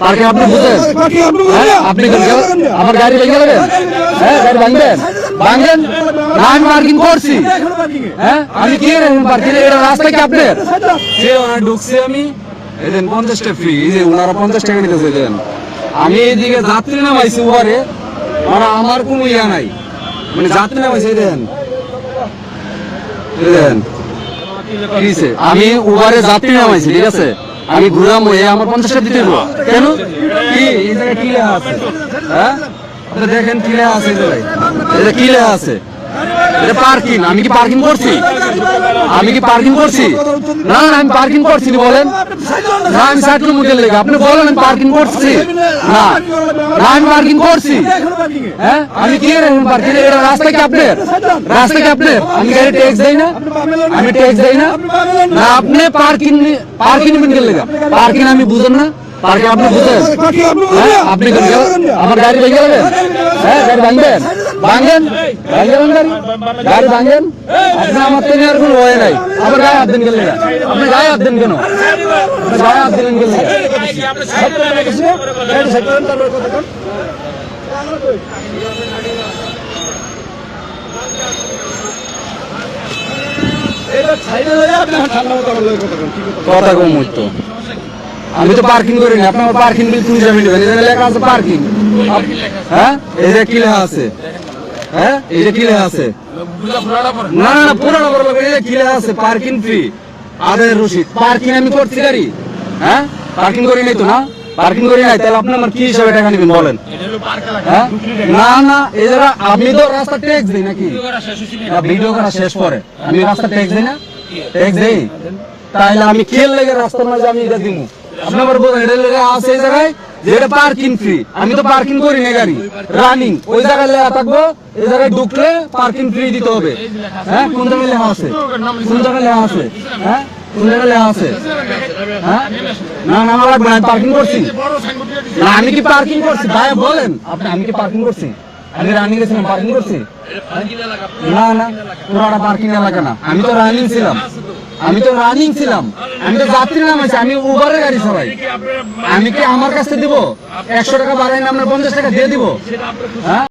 পার্কে আপনি বুঝেন হ্যাঁ আপনি আমার গাড়ি ভেঙে দেবেন হ্যাঁ গাড়ি ভাঙবেন? ভাঙবেন? আমি পার্কিং করছি। হ্যাঁ আমি কি পার্কিং এটা রাস্তা কি আপনার? যে ওনার ঢুকছে আমি। এদেন পঞ্চাশটা ফ্রি এই যে ওনারা পঞ্চাশ টাকা নিতেছে দেন। আমি এইদিকে যাত্রী নামাইছি উবারে মানে আমার কোনো ইয়া নাই। মানে যাত্রী নামাইছি দেন। দেন। আমি উবারে যাত্রী নামাইছি ঠিক আছে? আমি ঘুরাম এ আমার পঞ্চাশ টাকা দিতে। কেন? কি? এই জায়গায় কি আছে? হ্যাঁ? দেখেন কি আছে এই জায়গায়। কি আছে? এটা পার্কিং আমি কি পার্কিং করছি? আমি কি পার্কিং করছি? না না, আমি পার্কিং করছি নি বলেন। না, আমি ষাট কিলোমিটার লেগে, আপনি বলেন, আমি পার্কিং করছি। না না, আমি পার্কিং করছি। হ্যাঁ আমি কি পার্কিং এটা রাস্তা কি আপনার? রাস্তা কি আপনার? আমি গাড়ি ট্যাক্স দেই না? আমি ট্যাক্স দেই না? না, আপনি পার্কিং পার্কিং নিবেন লেগে। পার্কিং আমি বুঝেন না। পার্কিং আপনি হ্যাঁ আপনি আমার গাড়ি ভেঙে দেবেন হ্যাঁ গাড়ি ভাঙবেন? ভাঙেন? ভাঙবেন গাড়ি? গাড়ি ভাঙেন? আপনি আমার তো কোনো ভয় নাই। আমার গায়ে হাত দিন গেলে আপনি গায়ে হাত দিন কেন? গায়ে হাত দিলেন গেলে কথা কম হইতো। আমি তো পার্কিং করি না আপনার পার্কিং বিল তুমি যাবেন নেবেন এখানে লেখা আছে পার্কিং হ্যাঁ? এই যে কি লেখা আছে? হ্যাঁ? এই যে কি লেখা আছে? না না পুরোনো বড় এই যে কি লেখা আছে? পার্কিং ফ্রি আদায়ের রসিদ। পার্কিং আমি করছি গাড়ি। হ্যাঁ? পার্কিং করি নাই তো না? পার্কিং করি নাই, তাহলে আপনি আমার কি হিসাবে টাকা নেবেন বলেন? হ্যাঁ? না না, এই আমি তো রাস্তা ট্যাক্স দিই নাকি? ভিডিও করা শেষ পরে। আমি রাস্তা ট্যাক্স দিই না? ট্যাক্স দেই? তাহলে আমি খেল লেগে রাস্তার মাঝে আমি এটা দিমু? আছে এই জায়গায় যে এটা পার্কিং ফ্রি আমি তো পার্কিং করি না গাড়ি। রানিং ওই জায়গায় লেখা থাকব, এই জায়গায় ঢুকলে পার্কিং ফ্রি দিতে হবে। হ্যাঁ কোন জায়গায় লেখা আছে? কোন জায়গায় লেখা আছে? হ্যাঁ হ্যাঁ? না পার্কিং করছি। আমি কি পার্কিং করছি? ভাই, বলেন। আপনি, আমি কি পার্কিং করছি? আমি রানিং পার্কিং করছি? না না পুরাটা পার্কিং এলাকা না। আমি তো রানিং ছিলাম। আমি তো রানিং ছিলাম। আমি তো যাত্রী নাম আছে, আমি উবারের গাড়ি চালাই। আমি কি আমার কাছে দিব? একশো টাকা বাড়াই না আপনার পঞ্চাশ টাকা দিয়ে দিব? হ্যাঁ?